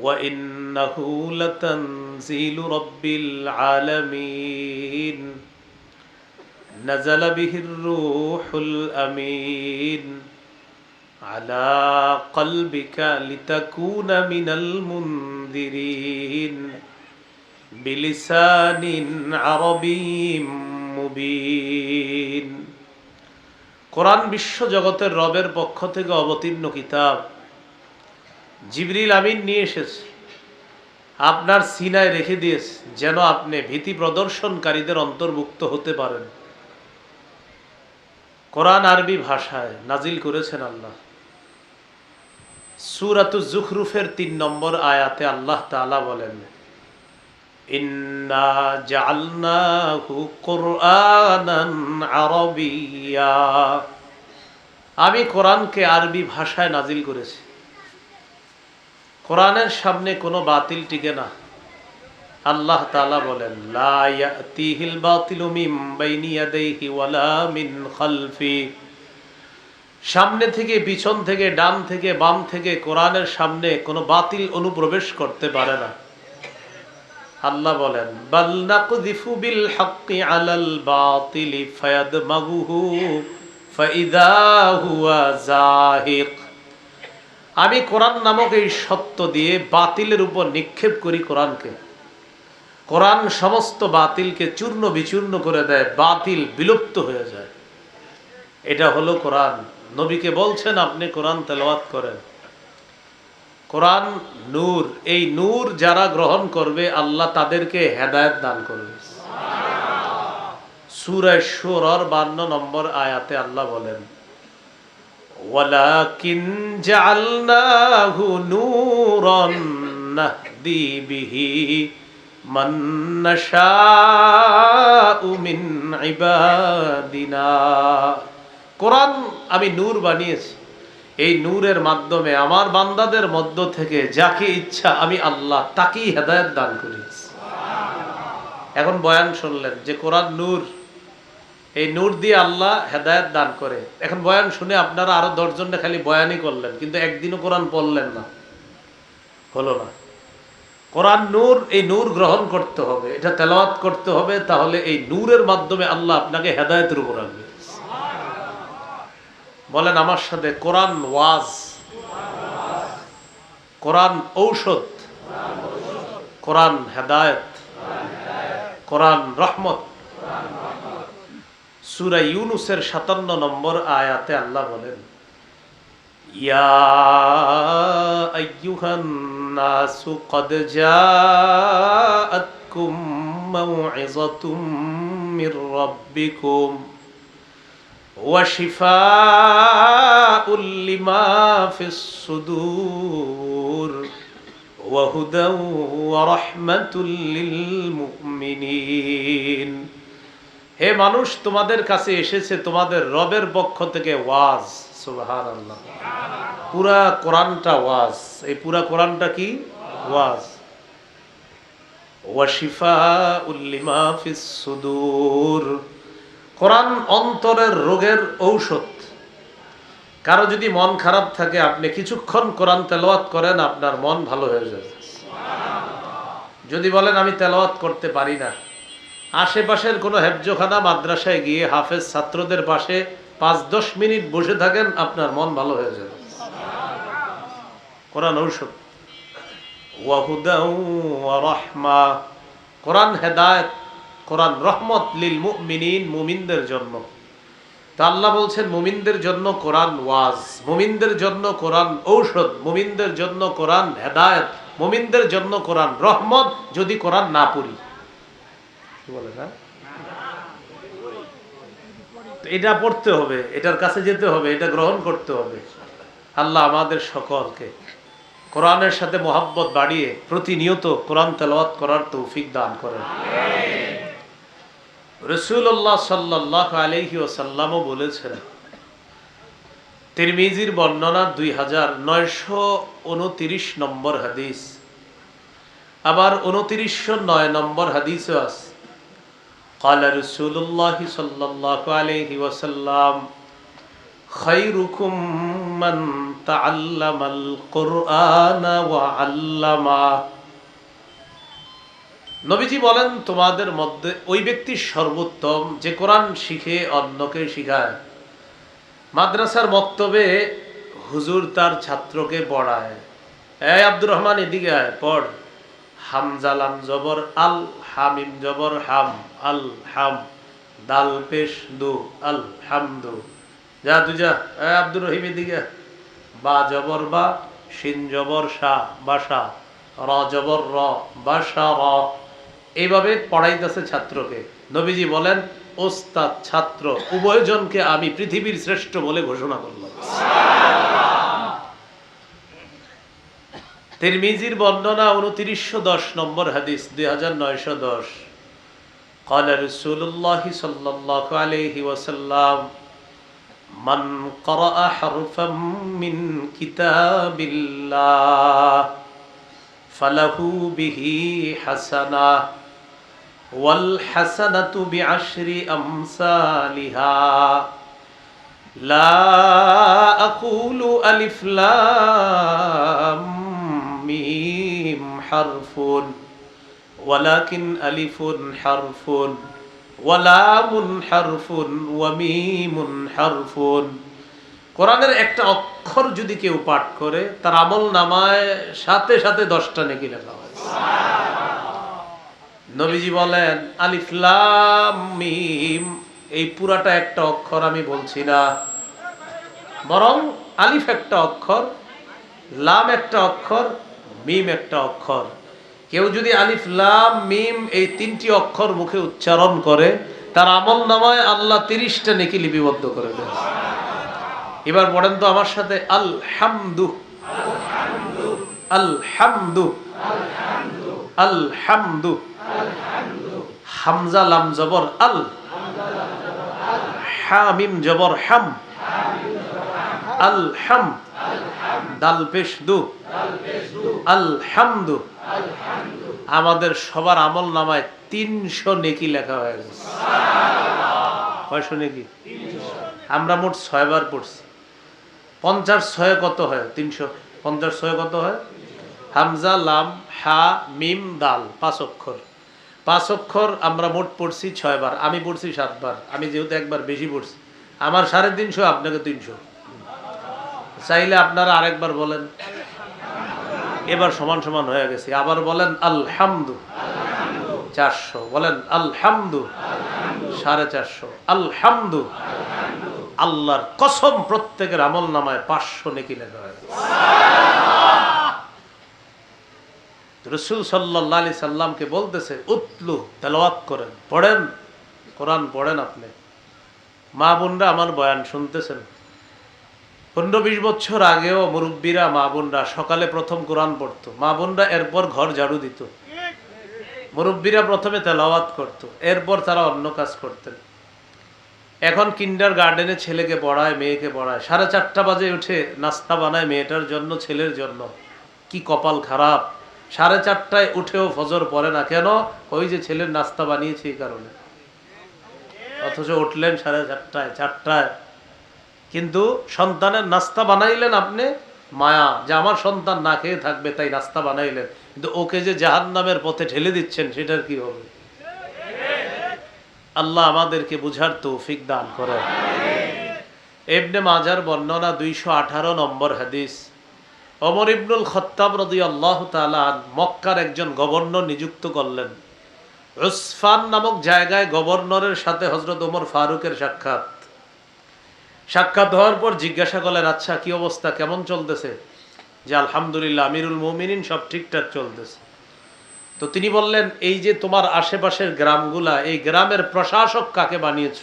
وإنه لتنزيل رب العالمين نزل به الروح الأمين على قلبك لتكون من المنذرين بلسان عربي মুবিন কোরআন বিশ্ব জগতের রবের পক্ষ থেকে অবতীর্ণ কিতাব জিবরিল আমিন নিয়ে এসেছে। আপনার সিনায় রেখে দিয়েছে, যেন আপনি ভীতি প্রদর্শনকারীদের অন্তর্ভুক্ত হতে পারেন। কোরআন আরবি ভাষায় নাজিল করেছেন আল্লাহ। সুরাতু জুখরুফের তিন নম্বর আয়াতে আল্লাহ তাআলা বলেন, ইন্না আরবিয়া। আমি কোরআনকে আরবি ভাষায় নাজিল করেছি। কোরআনের সামনে কোনো বাতিল টিকে না। আল্লাহ তাআলা বলেন মিন মিন সামনে থেকে, পিছন থেকে, ডান থেকে, বাম থেকে কোরআনের সামনে কোনো বাতিল অনুপ্রবেশ করতে পারে না। আল্লাহ বলেন, বাল নাকযিফু বিল হাক্কি আলাল বাতিলি ফাইদা হুয়া আমি কোরআন নামক এই সত্য দিয়ে বাতিলের উপর নিক্ষেপ করি কোরআনকে। কোরআন সমস্ত বাতিলকে চূর্ণ বিচূর্ণ করে দেয়, বাতিল বিলুপ্ত হয়ে যায়। এটা হলো কোরআন। নবীকে বলছেন, আপনি কোরআন তেলাওয়াত করেন। কোরআন নূর, এই নূর যারা গ্রহণ করবে, আল্লাহ তাদেরকে হেদায়েত দান করবে। সুরায় বান্ন নম্বর আয়াতে আল্লাহ বলেন ولكن جعلناه نورا نهدي به من نشاء من عبادنا কোরআন আমি নূর বানিয়েছি এই নূরের মাধ্যমে আমার বান্দাদের মধ্য থেকে যাকে ইচ্ছা আমি আল্লাহ তাকেই হেদায়ত দান করি এখন বয়ান শুনলেন যে কোরআন নূর এই নূর দিয়ে আল্লাহ হেদায়ত দান করে। এখন বয়ান শুনে আপনারা আরও দশজনটা খালি বয়ানই করলেন, কিন্তু একদিনও কোরআন পড়লেন না। হলো না। কোরআন নূর, এই নূর গ্রহণ করতে হবে, এটা তেলাওয়াত করতে হবে, তাহলে এই নূরের মাধ্যমে আল্লাহ আপনাকে হেদায়তের উপর আনবে। বলেন আমার সাথে, কোরআন ওয়াজ, কোরআন ঔষধ, কোরআন হেদায়ত, কোরআন রহমত সুরা ইউনুসের সাতান্ন নম্বর আয়াতে আল্লাহ বলেন ইয়া আইয়ুহান নাসু কদ জাআতকুম মাউইযাতুম মির রাব্বিকুম وشفاء لما في الصدور وهدى ورحمة للمؤمنين হে মানুষ, তোমাদের কাছে এসেছে তোমাদের রবের পক্ষ থেকে ওয়াজ। আল্লাহ পুরা কোরআনটা ওয়াজ। এই পুরা কোরআনটা কি? ওয়াজ। ওয়াশিফা উল্লিমা ফিস সুদূর। কোরআন অন্তরের রোগের ঔষধ। কারও যদি মন খারাপ থাকে, আপনি কিছুক্ষণ কোরআন তেলাওয়াত করেন, আপনার মন ভালো হয়ে যাবে। যদি বলেন, আমি তেলাওয়াত করতে পারি না। আশেপাশের কোনো হেফজোখানা মাদ্রাসায় গিয়ে হাফেজ ছাত্রদের পাশে পাঁচ দশ মিনিট বসে থাকেন, আপনার মন ভালো হয়ে যাবে। কোরআন ঔষধ। রহমা। কোরআন হেদায়ত, কোরআন রহমত লিল মুমিনিন, মুমিনদের জন্য। তা আল্লাহ বলছেন, মুমিনদের জন্য কোরআন ওয়াজ, মুমিনদের জন্য কোরআন ঔষধ, মুমিনদের জন্য কোরআন হেদায়ত, মুমিনদের জন্য কোরআন রহমত যদি কোরআন না পড়ি। কি বলে না এটা পড়তে হবে, এটার কাছে যেতে হবে, এটা গ্রহণ করতে হবে। আল্লাহ আমাদের সকলকে কোরআনের সাথে মোহাব্বত বাড়িয়ে প্রতিনিয়ত কোরআন তেলাওয়াত করার তৌফিক দান করেন। রসুল্লাহ সাল্লাহ আলহি ওসাল্লামও বলেছেন, তিরমিজির বর্ণনা দুই হাজার নয়শো উনতিরিশ নম্বর হাদিস। আবার উনতিরিশশো নয় নম্বর হাদিসও আছে। قال رسول الله صلى الله عليه وسلم خيركم من تعلم القرآن وعلمه নবীজি বলেন তোমাদের মধ্যে ওই ব্যক্তি সর্বোত্তম যে কোরআন শিখে অন্যকে শিখায় মাদ্রাসার মক্তবে হুজুর তার ছাত্রকে পড়ায় এই আব্দুর রহমান এদিকে আয় পড় হামজালাম জবর আল হামিম জবর হাম, আল হাম, দাল পেশ দু, আল হামদু। যা তুই যা। আব্দুর রহিম এদিকে। আয়। বা জবর বা, শিন জবর শাহ বাসা র জবর র বাসা র। এইভাবে পড়াইতেছে ছাত্রকে। নবীজি বলেন, ওস্তাদ, ছাত্র, উভয়জনকে আমি পৃথিবীর শ্রেষ্ঠ বলে ঘোষণা করলাম। তিরমিজির বর্ণনা উনত্রিশশো দশ নম্বর হাদিস দুই হাজার নয়শো দশ قال رسول الله صلى الله عليه وسلم من قرأ حرفا من كتاب الله فله به حسنة والحسنة بعشر أمثالها لا أقول ألف لام ميم حرف ولكن ألف حرف ولام حرف وميم حرف কোরআনের একটা অক্ষর যদি কেউ পাঠ করে তার আমল নামায় সাথে সাথে দশটা নেকি লেখা হয় নবীজি বলেন আলিফলাম মিম এই পুরাটা একটা অক্ষর আমি বলছি না বরং আলিফ একটা অক্ষর লাম একটা অক্ষর মিম একটা অক্ষর। কেউ যদি আলিফ, লাম, মিম এই তিনটি অক্ষর মুখে উচ্চারণ করে, তার আমল নামায় আল্লাহ তিরিশটা নেকি লিপিবদ্ধ করে দেয় এবার পড়েন তো আমার সাথে আল হামদু আল হামদু আল হামদু হামজা, লাম, জবর, আল। হামিম, জবর, হাম। আল হাম দাল পেশ দু। আল হামদু আমাদের সবার আমল নামায় তিনশো নেকি লেখা হয়ে গেছে। কয়শো নেকি? আমরা মোট ছয়বার পড়ছি। পঞ্চাশ ছয় কত হয়? তিনশো। পঞ্চাশ ছয় কত হয়? হামজা, লাম, হা, মিম, দাল, পাঁচ অক্ষর। পাঁচ অক্ষর আমরা মোট পড়ছি ছয়বার। আমি পড়ছি সাতবার। আমি যেহেতু একবার বেশি পড়ছি। আমার সাড়ে তিনশো, আপনাকে তিনশো। চাইলে আপনারা আরেকবার বলেন। এবার সমান সমান হয়ে গেছে। আবার বলেন, আলহামদু। চারশো। বলেন, আলহামদু। সাড়ে চারশো। আলহামদু। আল্লাহর কসম প্রত্যেকের আমল নামায় পাঁচশো নেকি লেখা হয়ে রসুল সাল্লাহ আলি সাল্লামকে বলতেছে, উতলু, তেলাওয়াত করেন। পড়েন? কোরআন পড়েন আপনি? মা বোনরা আমার বয়ান শুনতেছেন। পনেরো বিশ বছর আগেও মুরব্বীরা, মা বোনরা সকালে প্রথম কোরআন পড়তো। মা বোনরা এরপর ঘর ঝাড়ু দিত। মুরব্বীরা প্রথমে তেলাওয়াত করত। এরপর তারা অন্য কাজ করতেন। এখন কিন্ডার গার্ডেনে ছেলেকে পড়ায়, মেয়েকে পড়ায়। সাড়ে চারটা বাজে উঠে নাস্তা বানায় মেয়েটার জন্য, ছেলের জন্য। কি কপাল খারাপ। সাড়ে চারটায় উঠেও ফজর পড়ে না। কেন? ওই যে ছেলের নাস্তা বানিয়েছে এই কারণে। অথচ উঠলেন সাড়ে চারটায় চারটায়। কিন্তু সন্তানের নাস্তা বানাইলেন আপনি? মায়া, যে আমার সন্তান না খেয়ে থাকবে, তাই নাস্তা বানাইলেন। কিন্তু ওকে যে জাহান নামের পথে ঠেলে দিচ্ছেন, সেটার কি হবে? আল্লাহ আমাদেরকে বুঝার তৌফিক দান করে এবনে মাজার বর্ণনা দুইশো আঠারো নম্বর হাদিস। অমর ইবনুল খত্তাব রদি আল্লাহ তালান মক্কার একজন গভর্নর নিযুক্ত করলেন। উসফান নামক জায়গায় গভর্নরের সাথে হজরত ওমর ফারুকের সাক্ষাৎ। সাক্ষাৎ হওয়ার পর জিজ্ঞাসা করলেন আচ্ছা কি অবস্থা? কেমন চলতেছে? যে, আলহামদুলিল্লাহ, আমিরুল মোমিনিন, সব ঠিকঠাক চলতেছে। তো তিনি বললেন, এই যে তোমার আশেপাশের গ্রামগুলা, এই গ্রামের প্রশাসক কাকে বানিয়েছ?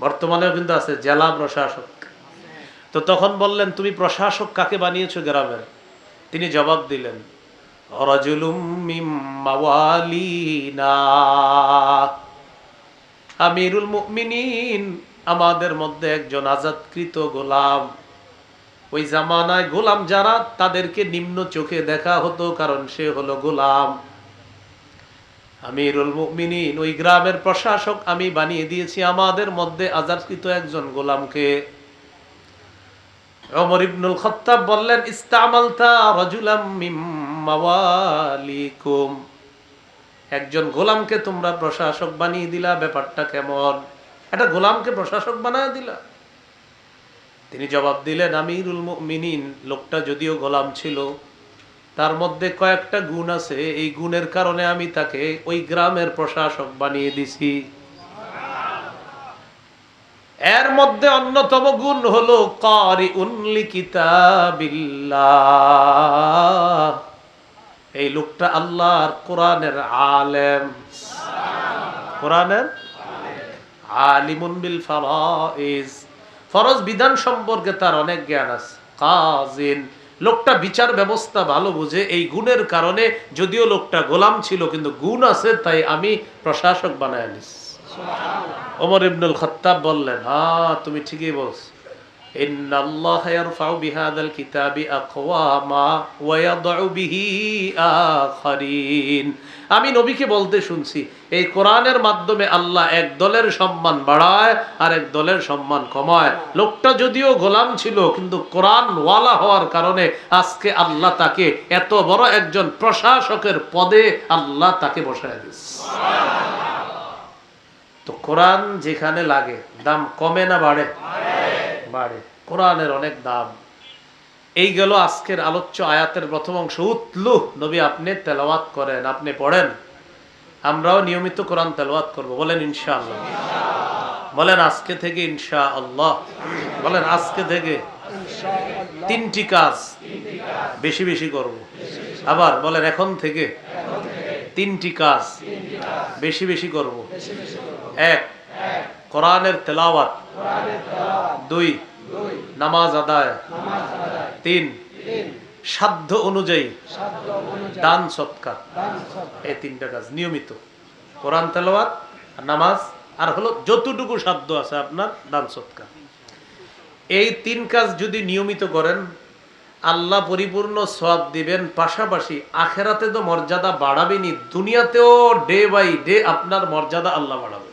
বর্তমানেও কিন্তু আছে, জেলা প্রশাসক। তো তখন বললেন, তুমি প্রশাসক কাকে বানিয়েছো গ্রামের? তিনি জবাব দিলেন আমিরুল মুমিনিন আমাদের মধ্যে একজন আজাদকৃত গোলাম। ওই জামানায় গোলাম যারা, তাদেরকে নিম্ন চোখে দেখা হতো কারণ সে হলো গোলাম। আমিরুল মুমিনিন, ওই গ্রামের প্রশাসক আমি বানিয়ে দিয়েছি আমাদের মধ্যে আজাদকৃত একজন গোলামকে। ওমর ইবনুল খত্তাব বললেন, ইস্তামালতা রাজুলাম মাওয়ালিকুম। একজন গোলামকে তোমরা প্রশাসক বানিয়ে দিলা, ব্যাপারটা কেমন? একটা গোলামকে প্রশাসক বানায় দিলা। তিনি জবাব দিলেন, আমিরুল মুমিনিন, লোকটা যদিও গোলাম ছিল, তার মধ্যে কয়েকটা গুণ আছে। এই গুণের কারণে আমি তাকে ওই গ্রামের প্রশাসক বানিয়ে দিছি। এর মধ্যে অন্যতম গুণ হলো কারি উনলি কিতাবিল্লাহ এই লোকটা আল্লাহর কোরআনের আলেম। কোরআনের আলিমুন বিল ফরাইজ। ফরজ বিধান সম্পর্কে তার অনেক জ্ঞান আছে। কাজিন। লোকটা বিচার ব্যবস্থা ভালো বুঝে এই গুণের কারণে যদিও লোকটা গোলাম ছিল কিন্তু গুণ আছে তাই আমি প্রশাসক বানায় নিস ওমর ইবনুল খত্তাব বললেন হ্যাঁ তুমি ঠিকই বলছ। إن الله يرفع بهذا الكتاب أقواما ويضع به آخرين আমি নবীকে বলতে শুনছি এই কোরআনের মাধ্যমে আল্লাহ এক দলের সম্মান বাড়ায় আর এক দলের সম্মান কমায় লোকটা যদিও গোলাম ছিল কিন্তু কোরআন ওয়ালা হওয়ার কারণে আজকে আল্লাহ তাকে এত বড় একজন প্রশাসকের পদে আল্লাহ তাকে বসায় দিচ্ছে তো কোরআন যেখানে লাগে দাম কমে না বাড়ে বাড়ে। কোরআনের অনেক দাম। এই গেল আজকের আলোচ্য আয়াতের প্রথম অংশ। উতলু, নবী আপনি তেলাওয়াত করেন, আপনি পড়েন। আমরাও নিয়মিত কোরআন তেলাওয়াত করব। বলেন ইনশাআল্লাহ। বলেন আজকে থেকে ইনশা আল্লাহ বলেন আজকে থেকে তিনটি কাজ বেশি বেশি করব। আবার বলেন এখন থেকে তিনটি কাজ বেশি বেশি করব। এক, কোরআনের তেলাওয়াত দুই, নামাজ আদায়। তিন, সাধ্য অনুযায়ী দান সৎকার। এই তিনটা কাজ নিয়মিত। কোরআন তেলাওয়াত নামাজ। আর হলো যতটুকু সাধ্য আছে আপনার দান সৎকার। এই তিন কাজ যদি নিয়মিত করেন, আল্লাহ পরিপূর্ণ সব দিবেন। পাশাপাশি আখেরাতে তো মর্যাদা বাড়াবেনি দুনিয়াতেও ডে বাই ডে আপনার মর্যাদা আল্লাহ বাড়াবেন।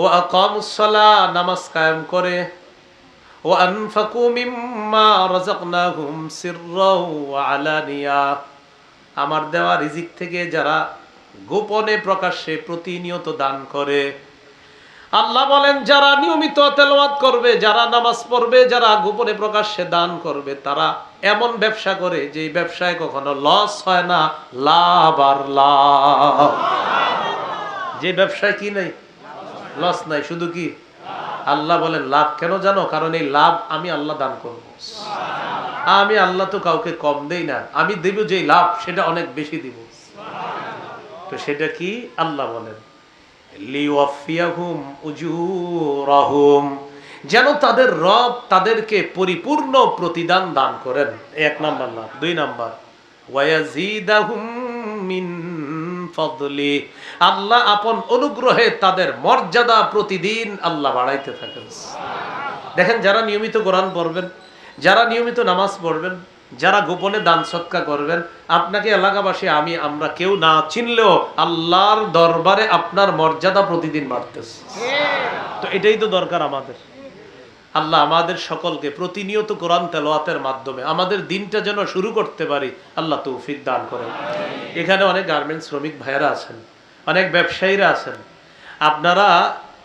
ও আকামুসলা নামাজ কায়েম করে। ও আনফাকু মিম্মা রাযাকনাহুম সিররাও ওয়া আলানিয়া। আমার দেওয়া রিজিক থেকে যারা গোপনে প্রকাশ্যে প্রতিনিয়ত দান করে। আল্লাহ বলেন, যারা নিয়মিত তেলাওয়াত করবে, যারা নামাজ পড়বে, যারা গোপনে প্রকাশ্যে দান করবে, তারা এমন ব্যবসা করে যে ব্যবসায় কখনো লস হয় না, লাভ আর লাভ। যে ব্যবসায় কি নেই? লস নাই, শুধু কি? আল্লাহ বলেন, লাভ কেন জানো? কারণ এই লাভ আমি আল্লাহ দান করব। আমি আল্লাহ তো কাউকে কম দেই না, আমি দেব যে লাভ, সেটা অনেক বেশি দিব। তো সেটা কি? আল্লাহ বলেন যেন তাদের রব তাদেরকে পরিপূর্ণ প্রতিদান দান করেন। এক নাম্বার লাভ। দুই নাম্বার আল্লাহ আপন অনুগ্রহে তাদের মর্যাদা প্রতিদিন আল্লাহ বাড়াইতে থাকেন। দেখেন, যারা নিয়মিত কোরআন পড়বেন, যারা নিয়মিত নামাজ পড়বেন, যারা গোপনে দান সৎকা করবেন, আপনাকে এলাকাবাসী, আমি, আমরা কেউ না চিনলেও আল্লাহর দরবারে আপনার মর্যাদা প্রতিদিন বাড়তেছে। তো এটাই তো দরকার আমাদের। আল্লাহ আমাদের সকলকে প্রতিনিয়ত কোরআন তেলোয়াতের মাধ্যমে আমাদের দিনটা যেন শুরু করতে পারি, আল্লাহ তৌফিক দান করেন। এখানে অনেক গার্মেন্টস শ্রমিক ভাইয়েরা আছেন। অনেক ব্যবসায়ীরা আছেন। আপনারা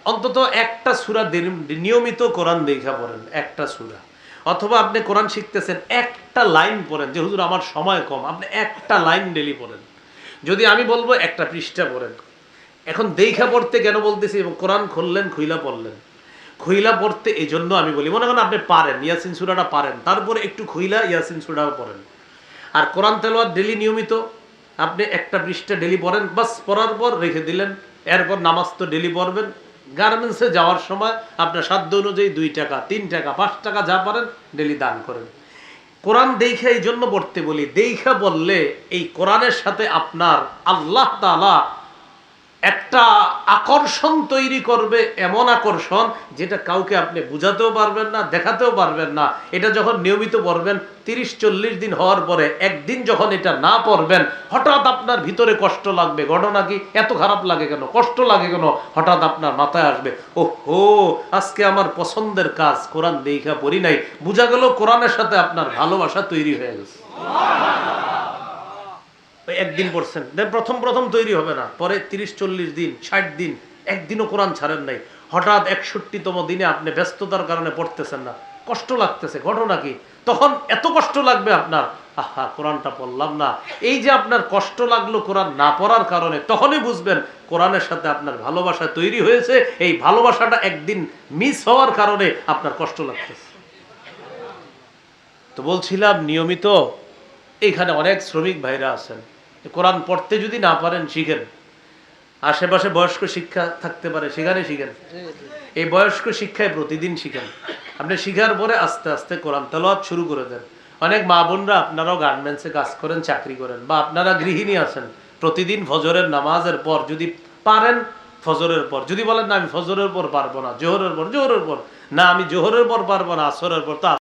অন্তত একটা সুরা নিয়মিত কোরআন দেখা পড়েন, একটা সুরা। অথবা আপনি কোরআন শিখতেছেন, একটা লাইন পড়েন, যে, হুজুর, আমার সময় কম। আপনি একটা লাইন ডেলি পড়েন। যদি আমি বলব, একটা পৃষ্ঠা পড়েন। এখন দেখা পড়তে কেন বলতেছি? এবং কোরআন খুললেন, খুইলা পড়লেন। খুইলা পড়তে এই জন্য আমি বলি, মনে করেন আপনি পারেন, ইয়াসিন সুরাটা পারেন, তারপরে একটু খুইলা ইয়াসিন সুরাও পড়েন। আর কোরআন তেলোয়ার ডেলি নিয়মিত আপনি একটা পৃষ্ঠা ডেলি পড়েন, বাস পরার পর রেখে দিলেন। এরপর নামাজ তো ডেলি পড়বেন। গার্মেন্টসে যাওয়ার সময় আপনার সাধ্য অনুযায়ী দুই টাকা, তিন টাকা, পাঁচ টাকা যা পারেন ডেলি দান করেন। কোরআন দেখা এই জন্য পড়তে বলি দেখা বললে এই কোরআনের সাথে আপনার আল্লাহ তাআলা একটা আকর্ষণ তৈরি করবে এমন আকর্ষণ যেটা কাউকে আপনি বুঝাতেও পারবেন না, দেখাতেও পারবেন না। এটা যখন নিয়মিত পড়বেন, তিরিশ, চল্লিশ দিন হওয়ার পরে একদিন যখন এটা না পড়বেন, হঠাৎ আপনার ভিতরে কষ্ট লাগবে। ঘটনা কি? এত খারাপ লাগে কেন? কষ্ট লাগে কেন? হঠাৎ আপনার মাথায় আসবে ও হো আজকে আমার পছন্দের কাজ কোরআন দেখা পড়ি নাই। বোঝা গেল কোরআনের সাথে আপনার ভালোবাসা তৈরি হয়ে গেছে। একদিন পড়ছেন। দেন প্রথম প্রথম তৈরি হবে না। পরে তিরিশ, চল্লিশ দিন, ষাট দিন, একদিনও কোরআন ছাড়েন নাই। হঠাৎ একষট্টিতম দিনে আপনি ব্যস্ততার কারণে পড়তেছেন না। কষ্ট লাগতেছে। ঘটনা কি? তখন এত কষ্ট লাগবে আপনার। আহা, কোরআনটা পড়লাম না। এই যে আপনার কষ্ট লাগল কোরআন না পড়ার কারণে, তখনই বুঝবেন কোরআনের সাথে আপনার ভালোবাসা তৈরি হয়েছে। এই ভালোবাসাটা একদিন মিস হওয়ার কারণে আপনার কষ্ট লাগতেছে। তো বলছিলাম, নিয়মিত, এইখানে অনেক শ্রমিক ভাইরা আছেন। কোরআন পড়তে যদি না পারেন, শিখেন। আশেপাশে বয়স্ক শিক্ষা থাকতে পারে, সেখানে শিখেন। এই বয়স্ক শিক্ষায় প্রতিদিন শিখেন। আপনি শিখার পরে আস্তে আস্তে কোরআন তেলাওয়াত শুরু করে দেন। অনেক মা বোনরা আপনারাও গার্মেন্টসে কাজ করেন, চাকরি করেন বা আপনারা গৃহিণী আছেন। প্রতিদিন ফজরের নামাজের পর যদি পারেন, ফজরের পর। যদি বলেন না, আমি ফজরের পর পারব না, জোহরের পর জোহরের পর। না, আমি জোহরের পর পারব না, আসরের পর, তো